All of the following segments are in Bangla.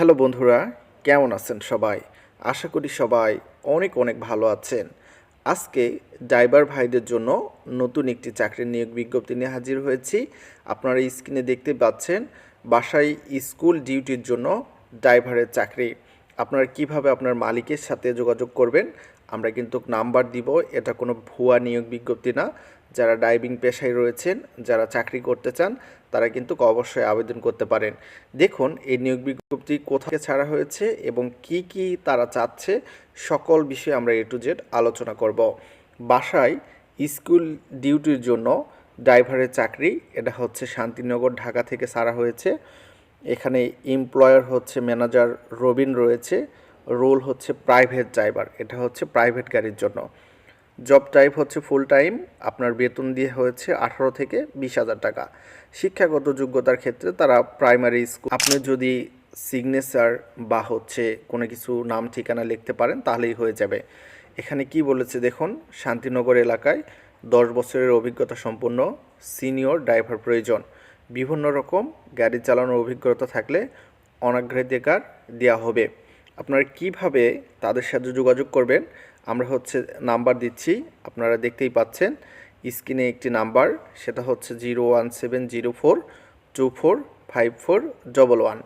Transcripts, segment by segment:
হ্যালো বন্ধুরা, কেমন আছেন সবাই? আশা করি সবাই অনেক অনেক ভালো আছেন। আজকে ড্রাইভার ভাইদের জন্য নতুন একটি চাকরির নিয়োগ বিজ্ঞপ্তি নিয়ে হাজির হয়েছি। আপনারা স্ক্রিনে দেখতে পাচ্ছেন বাসায় স্কুল ডিউটির জন্য ড্রাইভারের চাকরি। আপনারা কীভাবে আপনার মালিকের সাথে যোগাযোগ করবেন, আমরা কিন্তু নাম্বার দিব, এটা কোনো ভুয়া নিয়োগ বিজ্ঞপ্তি না। যারা ড্রাইভিং পেশায় রয়েছেন, যারা চাকরি করতে চান, তারা কিন্তু অবশ্যই আবেদন করতে পারেন। দেখুন, এই নিয়োগ বিজ্ঞপ্তি কোথায় ছাড়া হয়েছে এবং কি কি তারা চাচ্ছে, সকল বিষয়ে আমরা এ টু জেড আলোচনা করব। বাসায় স্কুল ডিউটির জন্য ড্রাইভারের চাকরি, এটা হচ্ছে শান্তিনগর, ঢাকা থেকে ছাড়া হয়েছে। এখানে এমপ্লয়ার হচ্ছে ম্যানেজার রবিন রয়েছে, রোল হচ্ছে প্রাইভেট ড্রাইভার, এটা হচ্ছে প্রাইভেট গাড়ির জন্য। জব টাইপ হচ্ছে ফুল টাইম আপনার বেতন দিয়ে হয়েছে আঠারো থেকে বিশ হাজার টাকা। শিক্ষাগত যোগ্যতার ক্ষেত্রে তারা প্রাইমারি স্কুল আপনি যদি সিগনেচার বা হচ্ছে কোনো কিছু নাম ঠিকানা লিখতে পারেন, তাহলেই হয়ে যাবে। এখানে কি বলেছে দেখুন, শান্তিনগর এলাকায় দশ বছরের অভিজ্ঞতা সম্পন্ন সিনিয়র ড্রাইভার প্রয়োজন। বিভিন্ন রকম গাড়ি চালানোর অভিজ্ঞতা থাকলে অনাগ্রাধিকার দেওয়া হবে। আপনারা কীভাবে তাদের সাথে যোগাযোগ করবেন? আমরা হচ্ছে নাম্বার দিচ্ছি, আপনারা দেখতেই পাচ্ছেন। স্ক্রিনে একটি নাম্বার, সেটা হচ্ছে zero one seven zero four two four five four double one.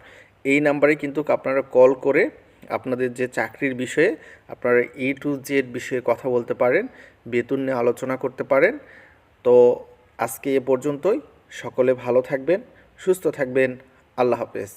এই নাম্বারে কিন্তু আপনারা কল করে আপনাদের যে চাকরির বিষয়ে, আপনারা এ টু জেড বিষয়ে কথা বলতে পারেন, বেতন নিয়ে আলোচনা করতে পারেন। তো আজকে এ পর্যন্তই। সকলে ভালো থাকবেন, সুস্থ থাকবেন। আল্লাহ হাফেজ।